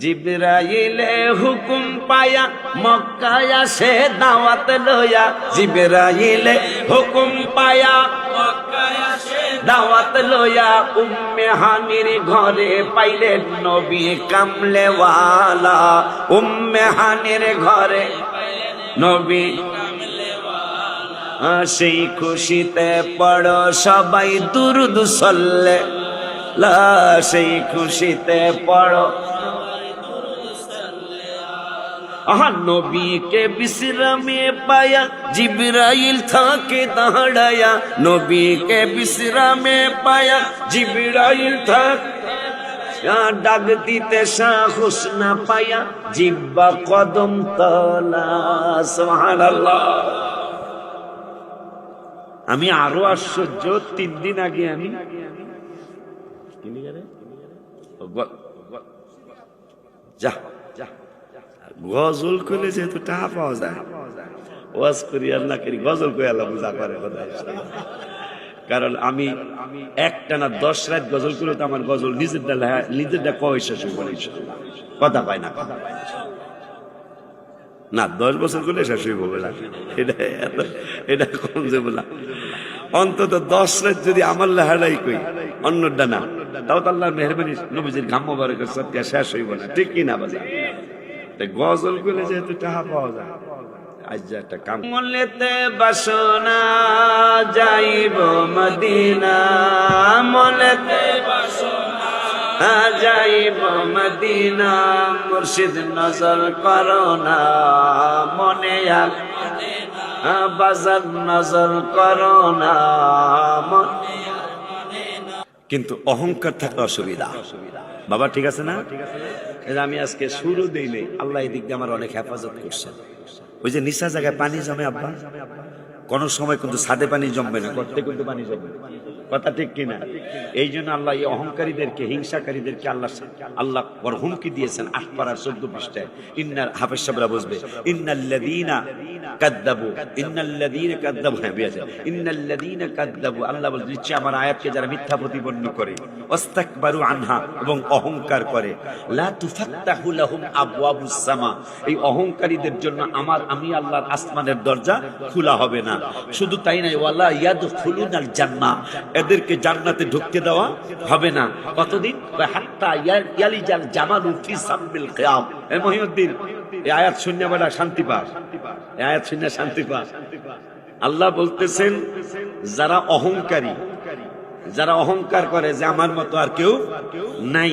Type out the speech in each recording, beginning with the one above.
জিবরাইলে হুকুম পায়া, মক্কায় আসে দাওয়াত লয়া জিবরাইলে হুকুম পায়া, মক্কায় আসে দাওয়াত লয়া উম্মে হানির ঘরে পাইলেন নবী কামলেওয়ালা। উম্মে হানির ঘরে নবী সেই খুশিতে পড়ো সবাই দুরুদ সল্লে। সেই খুশিতে পড়ো আহা নবীকে বিশ্রামে পায়া জিবরাইল থাকে দাঁড়ায়া। নবীকে বিশ্রামে পায়া জিবরাইল থাক। ডাক দিতে সাহস না পায়া জিব্বা কদম তলা সুবহানাল্লাহ। আমি আরও আশ্চর্য তিন দিন আগে আমি যা। যা। গজল করলে যেহেতু টাকা পাওয়া যায়, ওয়াজ করি আল্লাহ করি, গজল করে আল্লাহ বুঝা করে। কারণ আমি একটা না দশ রাত গজল করে তো আমার গজল নিজেরটা লেখা, নিজেরটা কয় শেষ হয়ে। কথা পায় না কথা। না না দশ বছর করলে হয়ে পড়বে না। এটা এটা কম যে বলা। অন্তত দশ রাত যদি আমার লেহারাই কই, অন্যটা না। তাও তো আল্লাহ মেহরবানি নবীজির ঘাম মোবারকের সত্যি শেষ হইব না। ঠিক কি না বাজা তাই গজল করলে যেহেতু টাকা পাওয়া যায়। আজ একটা কাম বাসনা যাইব মদিনা মলেতে বাসনা যাইব মদিনা মুর্শিদ নজর করো না মনে আর। বাজার নজর করো না মনে কিন্তু অহংকার থাকলে অসুবিধা। বাবা, ঠিক আছে না? আমি আজকে শুরু দিলে আল্লাহ এই দিক দিয়ে আমার অনেক হেফাজত করছেন। ওই যে নিশা জায়গায় পানি জমে, আব্বা। কোন সময় কিন্তু সাদে পানি জমবে না করতে কিন্তু পানি জমবে। কথা ঠিক কিনা? এই জন্য আল্লাহ এই অহংকারীদেরকে, হিংসাকারীদেরকে আল্লাহ আল্লাহ বড় হুমকি দিয়েছেন আট পাড়ার চোদ্দ পৃষ্ঠায়। ইন্নার হাফেজ সাহেবরা বুঝবে ইন্নাল্লাযীনা কাদ্দাবু ইন্নাল্লাযীনা কাদ্দাবু হ্যাঁ বিয়াছে ইন্নাল্লাযীনা কাদ্দাবু, আল্লাহ বলে দিচ্ছে আমার আয়াতকে যারা মিথ্যা প্রতিপন্ন করে, ওয়াস্তাকবারু আনহা, এবং অহংকার করে, লা তুফাত্তাহু লাহুম আবওয়াবুস সামা। এই অহংকারীদের জন্য আমার, আমি আল্লাহর আসমানের দরজা খোলা হবে না। শুধু তাই নাই ওয়ালা ইয়াদখুলুনাল জান্নাহ এদেরকে জান্নাতে ঢুকতে দেওয়া হবে না। কতদিন? হাত্তা এ মহিউদ্দিন আয়াত শুনে বেটা শান্তি পা এই আয়াত শুনে শান্তি পা আল্লাহ বলতেছেন, যারা অহংকারী, যারা অহংকার করে যে আমার মতো আর কেউ নাই,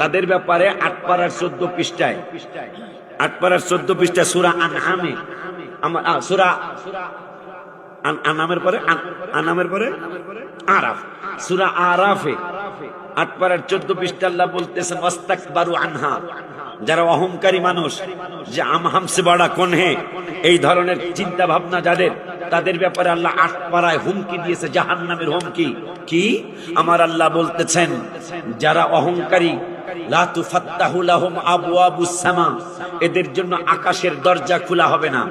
তাদের ব্যাপারে আট পাড়ার চোদ্দ পৃষ্ঠায় আট পাড়ার চোদ্দ পৃষ্ঠায় সুরা আনহামে আমার সুরা আনামের পরে? আন- আনামের পরে? আরাফ। সুরা আরাফে আট পাড়ার চোদ্দ পৃষ্ঠা আল্লাহ বলতেছেন, ওয়াস্তাকবারু আনহা। যারা অহংকারী মানুষ, যে আম হামসে বড়া কোন এই ধরনের চিন্তা ভাবনা যাদের, তাদের ব্যাপারে আল্লাহ আট পাড়ায় হুমকি দিয়েছে জাহান নামের হুমকি। কি? আমার আল্লাহ বলতেছেন, যারা অহংকারী এদের জন্য আকাশের দরজা খোলা হবে না।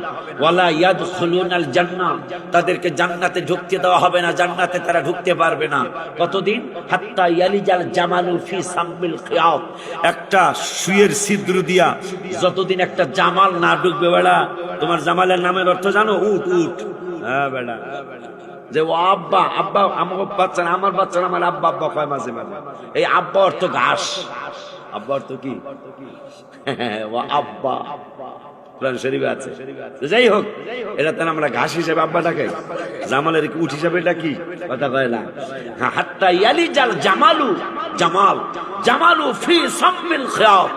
ওয়ালা ইয়াদখুলুনাল জান্নাহ তাদেরকে জান্নাতে ঢুকতে দেওয়া হবে না, জান্নাতে তারা ঢুকতে পারবে না। কতদিন? হাত্তা ইয়ালিজাল জামালু ফি সাম্মিল খিয়াব একটা সুয়ের ছিদ্র দিয়া যতদিন একটা জামাল না ঢুকবে বেড়া তোমার জামালের নামের অর্থ জানো? উট উট। হ্যাঁ বেড়া যে ও আব্বা আব্বা আমার বাচ্চা আমার বাচ্চা আমার আব্বা আব্বা কয় মাঝে মাঝে। এই আব্বা অর্থ ঘাস। আব্বা অর্থ কি? ও আব্বা। কোরআন শরীফে আছে। যাই হোক এটা তাহলে আমরা ঘাস হিসেবে আব্বা ডাকে। জামালের কি উঠ হিসাবে ডাকি কথা কয় না। হ্যাঁ, হাত্তা ইয়ালি জাল জামালু জামাল। জামালু ফি সাম্মিল খিয়াত।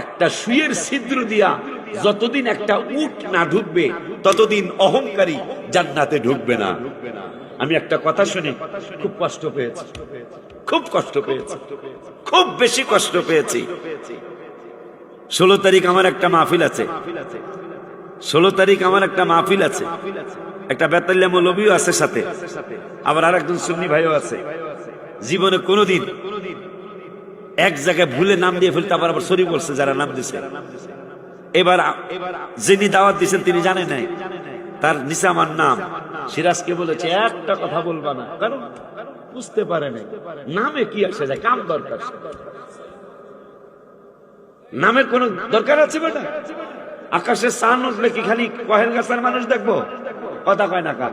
একটা সুয়ের ছিদ্র দিয়া যতদিন একটা উট না ঢুকবে, ততদিন অহংকারী জান্নাতে ঢুকবে না। আমি একটা কথা শুনি, খুব কষ্ট পেয়েছি। খুব কষ্ট পেয়েছি। খুব বেশি কষ্ট পেয়েছি। ষোলো তারিখ আমার একটা মাহফিল আছে। ষোলো তারিখ আমার একটা মাহফিল আছে। একটা বেতাল্লা মৌলবীও আছে সাথে। আবার আর একজন সুন্নি ভাইও আছে। জীবনে কোনোদিন এক জায়গায় ভুলে নাম দিয়ে ফেলতে আবার আবার সরি বলছে, যারা নাম দিছে। এবার যিনি দাওয়াত দিয়েছেন তিনি জানেন নাই। তার নিচে আমার নাম। সিরাজকে বলেছে, একটা কথা বলবা না। কারণ বুঝতে পারে নাই। নামে কি আসে যায় কাম দরকার। নামের কোনো দরকার আছে বেটা? আকাশে সান উঠলে কি খালি কহেল গাছের মানুষ দেখব? কথা কয় না কার?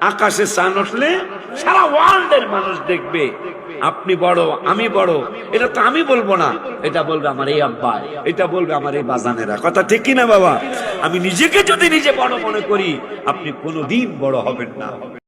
আকাশে সান উঠলে সারা ওয়ার্ল্ডের মানুষ দেখবে। আপনি বড়, আমি বড়। এটা তো আমি বলব না। এটা বলবে আমার এই আব্বা এটা বলবে আমার এই বাজানেরা। কথা ঠিক কিনা বাবা? আমি নিজেকে যদি নিজে বড় মনে করি, আপনি কোনোদিন বড় হবেন না।